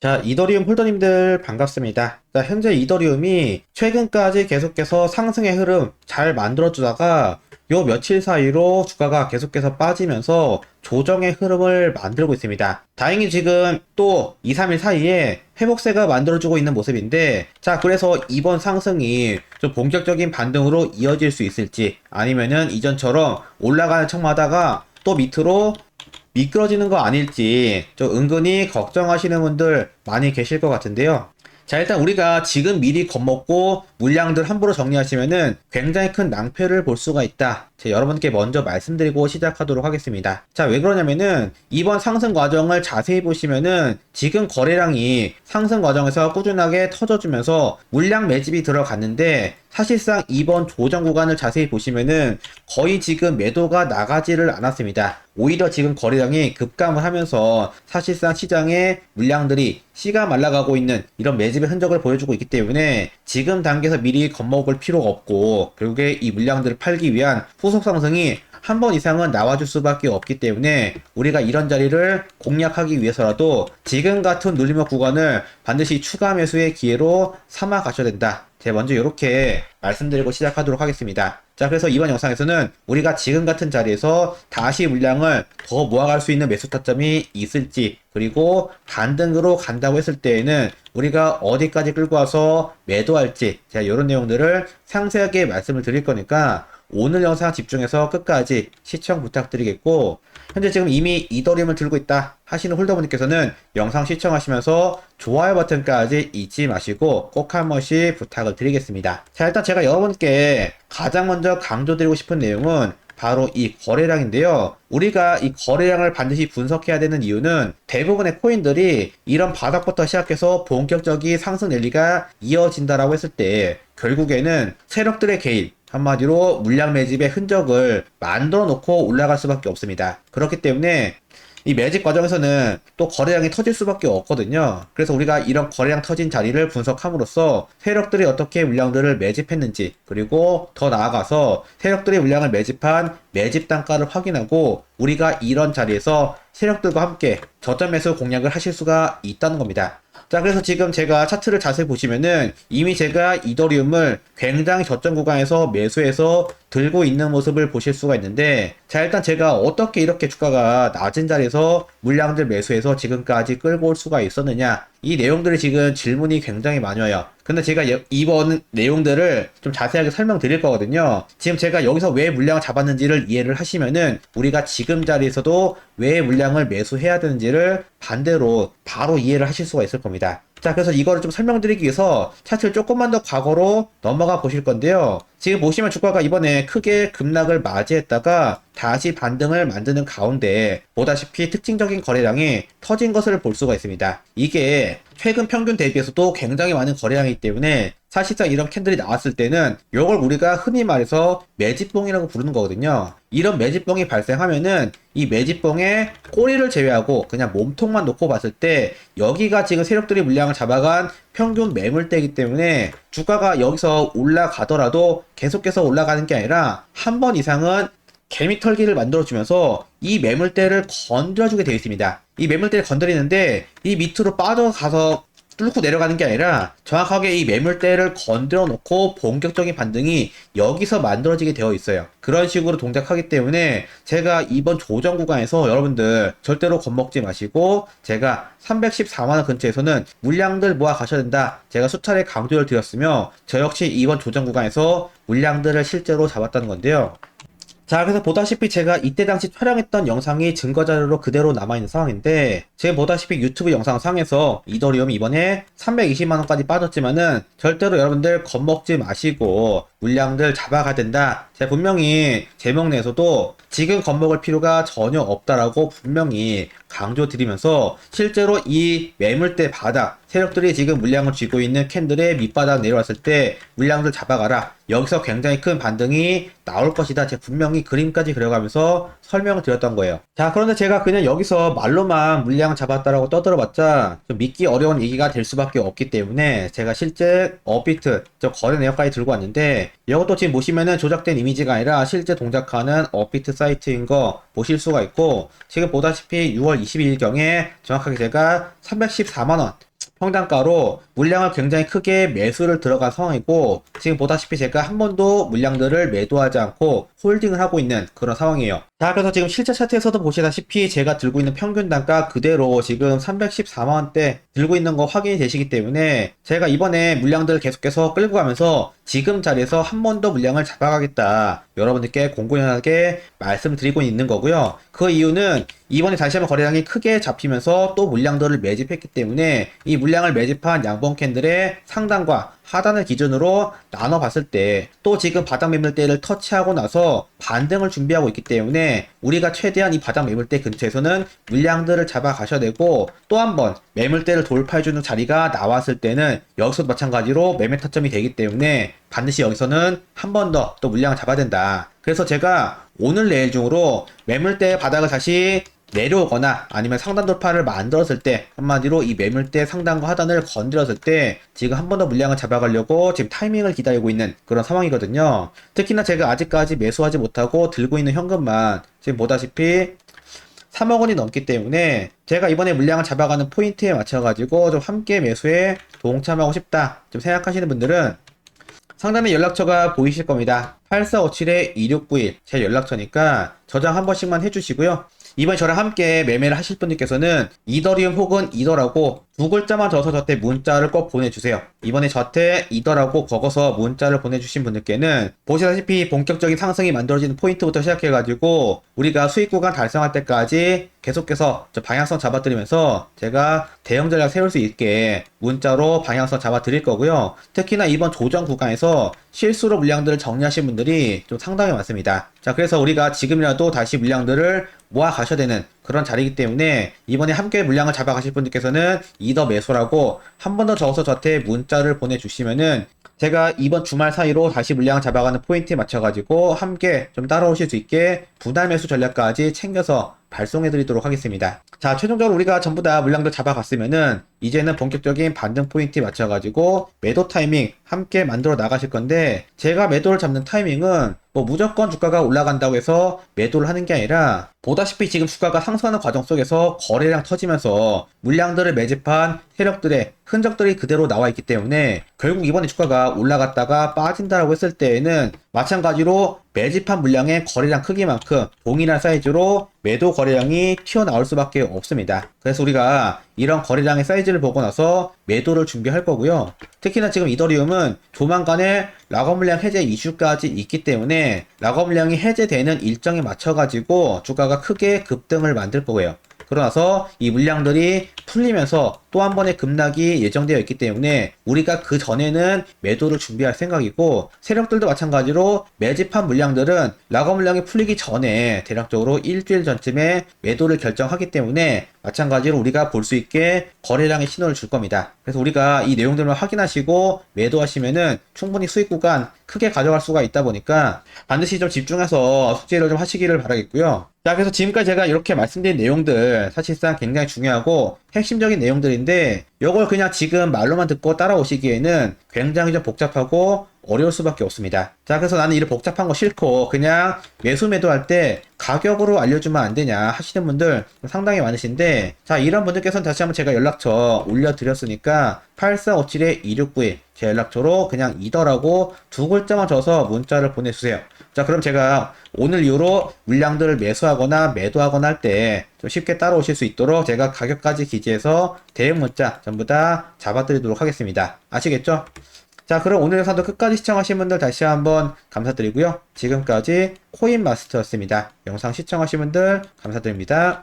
자, 이더리움 홀더님들 반갑습니다. 자, 현재 이더리움이 최근까지 계속해서 상승의 흐름 잘 만들어주다가 요 며칠 사이로 주가가 계속해서 빠지면서 조정의 흐름을 만들고 있습니다. 다행히 지금 또 2, 3일 사이에 회복세가 만들어주고 있는 모습인데 자, 그래서 이번 상승이 좀 본격적인 반등으로 이어질 수 있을지 아니면은 이전처럼 올라가는 척마다가 또 밑으로 미끄러지는 거 아닐지 좀 은근히 걱정하시는 분들 많이 계실 것 같은데요. 자, 일단 우리가 지금 미리 겁먹고 물량들 함부로 정리하시면은 굉장히 큰 낭패를 볼 수가 있다. 여러분께 먼저 말씀드리고 시작하도록 하겠습니다. 자, 왜 그러냐면은 이번 상승 과정을 자세히 보시면은 지금 거래량이 상승 과정에서 꾸준하게 터져주면서 물량 매집이 들어갔는데 사실상 이번 조정 구간을 자세히 보시면은 거의 지금 매도가 나가지를 않았습니다. 오히려 지금 거래량이 급감을 하면서 사실상 시장에 물량들이 씨가 말라가고 있는 이런 매집의 흔적을 보여주고 있기 때문에 지금 단계에서 미리 겁먹을 필요가 없고 결국에 이 물량들을 팔기 위한 후속 상승이 한 번 이상은 나와줄 수밖에 없기 때문에 우리가 이런 자리를 공략하기 위해서라도 지금 같은 눌림목 구간을 반드시 추가 매수의 기회로 삼아 가셔야 된다. 제가 먼저 이렇게 말씀드리고 시작하도록 하겠습니다. 자, 그래서 이번 영상에서는 우리가 지금 같은 자리에서 다시 물량을 더 모아갈 수 있는 매수 타점이 있을지, 그리고 반등으로 간다고 했을 때에는 우리가 어디까지 끌고 와서 매도할지, 제가 이런 내용들을 상세하게 말씀을 드릴 거니까 오늘 영상 집중해서 끝까지 시청 부탁드리겠고, 현재 지금 이미 이더리움을 들고 있다 하시는 홀더분들께서는 영상 시청하시면서 좋아요 버튼까지 잊지 마시고 꼭 한 번씩 부탁을 드리겠습니다. 자, 일단 제가 여러분께 가장 먼저 강조드리고 싶은 내용은 바로 이 거래량인데요. 우리가 이 거래량을 반드시 분석해야 되는 이유는 대부분의 코인들이 이런 바닥부터 시작해서 본격적인 상승 랠리가 이어진다라고 했을 때 결국에는 세력들의 개인, 한마디로 물량 매집의 흔적을 만들어 놓고 올라갈 수밖에 없습니다. 그렇기 때문에 이 매집 과정에서는 또 거래량이 터질 수밖에 없거든요. 그래서 우리가 이런 거래량 터진 자리를 분석함으로써 세력들이 어떻게 물량들을 매집했는지 그리고 더 나아가서 세력들이 물량을 매집한 매집 단가를 확인하고 우리가 이런 자리에서 세력들과 함께 저점 매수 공략을 하실 수가 있다는 겁니다. 자, 그래서 지금 제가 차트를 자세히 보시면은 이미 제가 이더리움을 굉장히 저점 구간에서 매수해서 들고 있는 모습을 보실 수가 있는데, 자, 일단 제가 어떻게 이렇게 주가가 낮은 자리에서 물량들 매수해서 지금까지 끌고 올 수가 있었느냐, 이 내용들이 지금 질문이 굉장히 많이 와요. 근데 제가 예- 이번 내용들을 좀 자세하게 설명드릴 거거든요. 지금 제가 여기서 왜 물량을 잡았는지를 이해를 하시면은 우리가 지금 자리에서도 왜 물량을 매수해야 되는지를 반대로 바로 이해를 하실 수가 있을 겁니다. 자, 그래서 이거를 좀 설명드리기 위해서 차트를 조금만 더 과거로 넘어가 보실 건데요. 지금 보시면 주가가 이번에 크게 급락을 맞이했다가 다시 반등을 만드는 가운데 보다시피 특징적인 거래량이 터진 것을 볼 수가 있습니다. 이게 최근 평균 대비해서도 굉장히 많은 거래량이기 때문에 사실상 이런 캔들이 나왔을 때는 이걸 우리가 흔히 말해서 매집봉이라고 부르는 거거든요. 이런 매집봉이 발생하면은 이 매집봉의 꼬리를 제외하고 그냥 몸통만 놓고 봤을 때 여기가 지금 세력들이 물량을 잡아간 평균 매물대이기 때문에 주가가 여기서 올라가더라도 계속해서 올라가는 게 아니라 한 번 이상은 개미털기를 만들어주면서 이 매물대를 건드려주게 되어 있습니다. 이 매물대를 건드리는데 이 밑으로 빠져가서 뚫고 내려가는 게 아니라 정확하게 이 매물대를 건드려 놓고 본격적인 반등이 여기서 만들어지게 되어 있어요. 그런 식으로 동작하기 때문에 제가 이번 조정 구간에서 여러분들 절대로 겁먹지 마시고 제가 314만원 근처에서는 물량들 모아 가셔야 된다. 제가 수차례 강조를 드렸으며 저 역시 이번 조정 구간에서 물량들을 실제로 잡았다는 건데요. 자, 그래서 보다시피 제가 이때 당시 촬영했던 영상이 증거자료로 그대로 남아있는 상황인데, 제가 보다시피 유튜브 영상상에서 이더리움이 이번에 320만원까지 빠졌지만은, 절대로 여러분들 겁먹지 마시고, 물량들 잡아가야 된다. 제가 분명히 제목 내에서도 지금 겁먹을 필요가 전혀 없다라고 분명히 강조드리면서, 실제로 이 매물대 바닥, 세력들이 지금 물량을 쥐고 있는 캔들의 밑바닥 내려왔을 때 물량들 잡아가라. 여기서 굉장히 큰 반등이 나올 것이다. 제가 분명히 그림까지 그려가면서 설명을 드렸던 거예요. 자, 그런데 제가 그냥 여기서 말로만 물량 잡았다라고 떠들어봤자 좀 믿기 어려운 얘기가 될 수밖에 없기 때문에 제가 실제 업비트, 저 거래 내역까지 들고 왔는데 이것도 지금 보시면은 조작된 이미지가 아니라 실제 동작하는 업비트 사이트인 거 보실 수가 있고 지금 보다시피 6월 22일경에 정확하게 제가 314만원 평단가로 물량을 굉장히 크게 매수를 들어간 상황이고 지금 보다시피 제가 한 번도 물량들을 매도하지 않고 홀딩을 하고 있는 그런 상황이에요. 자, 그래서 지금 실제 차트에서도 보시다시피 제가 들고 있는 평균 단가 그대로 지금 314만원대 들고 있는 거 확인이 되시기 때문에 제가 이번에 물량들을 계속해서 끌고 가면서 지금 자리에서 한 번 더 물량을 잡아가겠다. 여러분들께 공공연하게 말씀드리고 있는 거고요. 그 이유는 이번에 다시 한번 거래량이 크게 잡히면서 또 물량들을 매집했기 때문에 이 물량을 매집한 양봉 캔들의 상단과 하단을 기준으로 나눠 봤을 때 또 지금 바닥 매물대를 터치하고 나서 반등을 준비하고 있기 때문에 우리가 최대한 이 바닥 매물대 근처에서는 물량들을 잡아 가셔야 되고 또 한 번 매물대를 돌파해주는 자리가 나왔을 때는 여기서도 마찬가지로 매매 타점이 되기 때문에 반드시 여기서는 한 번 더 또 물량을 잡아야 된다. 그래서 제가 오늘 내일 중으로 매물대 바닥을 다시 내려오거나 아니면 상단 돌파를 만들었을 때 한마디로 이 매물대 상단과 하단을 건드렸을 때 지금 한 번 더 물량을 잡아가려고 지금 타이밍을 기다리고 있는 그런 상황이거든요. 특히나 제가 아직까지 매수하지 못하고 들고 있는 현금만 지금 보다시피 3억 원이 넘기 때문에 제가 이번에 물량을 잡아가는 포인트에 맞춰가지고 좀 함께 매수에 동참하고 싶다 좀 생각하시는 분들은 상단에 연락처가 보이실 겁니다. 8457-2691 제 연락처니까 저장 한 번씩만 해주시고요. 이번 저랑 함께 매매를 하실 분들께서는 이더리움 혹은 이더라고 두 글자만 적어서 저한테 문자를 꼭 보내주세요. 이번에 저한테 이더라고 적어서 문자를 보내주신 분들께는 보시다시피 본격적인 상승이 만들어지는 포인트부터 시작해가지고 우리가 수익 구간 달성할 때까지 계속해서 저 방향성 잡아드리면서 제가 대형 전략 세울 수 있게 문자로 방향성 잡아드릴 거고요. 특히나 이번 조정 구간에서 실수로 물량들을 정리하신 분들이 좀 상당히 많습니다. 자, 그래서 우리가 지금이라도 다시 물량들을 모아 가셔야 되는 그런 자리이기 때문에 이번에 함께 물량을 잡아 가실 분들께서는 이더 매수라고 한 번더 적어서 저한테 문자를 보내주시면은 제가 이번 주말 사이로 다시 물량을 잡아가는 포인트에 맞춰가지고 함께 좀 따라오실 수 있게 분할 매수 전략까지 챙겨서 발송해 드리도록 하겠습니다. 자, 최종적으로 우리가 전부 다 물량들 잡아갔으면은 이제는 본격적인 반등 포인트에 맞춰가지고 매도 타이밍 함께 만들어 나가실 건데 제가 매도를 잡는 타이밍은 뭐 무조건 주가가 올라간다고 해서 매도를 하는 게 아니라 보다시피 지금 주가가 상승하는 과정 속에서 거래량 터지면서 물량들을 매집한 세력들의 흔적들이 그대로 나와 있기 때문에 결국 이번에 주가가 올라갔다가 빠진다라고 했을 때에는 마찬가지로 매집한 물량의 거래량 크기만큼 동일한 사이즈로 매도 거래량이 튀어나올 수밖에 없습니다. 그래서 우리가 이런 거래량의 사이즈를 보고 나서 매도를 준비할 거고요. 특히나 지금 이더리움은 조만간에 락업 물량 해제 이슈까지 있기 때문에 락업 물량이 해제되는 일정에 맞춰 가지고 주가가 크게 급등을 만들 거고요. 그러나서 이 물량들이 풀리면서 또 한 번의 급락이 예정되어 있기 때문에 우리가 그 전에는 매도를 준비할 생각이고 세력들도 마찬가지로 매집한 물량들은 락업 물량이 풀리기 전에 대략적으로 일주일 전쯤에 매도를 결정하기 때문에 마찬가지로 우리가 볼 수 있게 거래량의 신호를 줄 겁니다. 그래서 우리가 이 내용들만 확인하시고 매도하시면은 충분히 수익 구간 크게 가져갈 수가 있다 보니까 반드시 좀 집중해서 숙제를 좀 하시기를 바라겠고요. 자, 그래서 지금까지 제가 이렇게 말씀드린 내용들 사실상 굉장히 중요하고 핵심적인 내용들인데 이걸 그냥 지금 말로만 듣고 따라오시기에는 굉장히 좀 복잡하고 어려울 수밖에 없습니다. 자, 그래서 나는 이런 복잡한 거 싫고 그냥 매수 매도할 때 가격으로 알려주면 안 되냐 하시는 분들 상당히 많으신데 자, 이런 분들께서는 다시 한번 제가 연락처 올려드렸으니까 8457-2691 제 연락처로 그냥 이더라고 두 글자만 줘서 문자를 보내주세요. 자, 그럼 제가 오늘 이후로 물량들을 매수하거나 매도하거나 할 때 좀 쉽게 따라오실 수 있도록 제가 가격까지 기재해서 대응 문자 전부 다 잡아드리도록 하겠습니다. 아시겠죠? 자, 그럼 오늘 영상도 끝까지 시청하신 분들 다시 한번 감사드리고요. 지금까지 코인마스터였습니다. 영상 시청하신 분들 감사드립니다.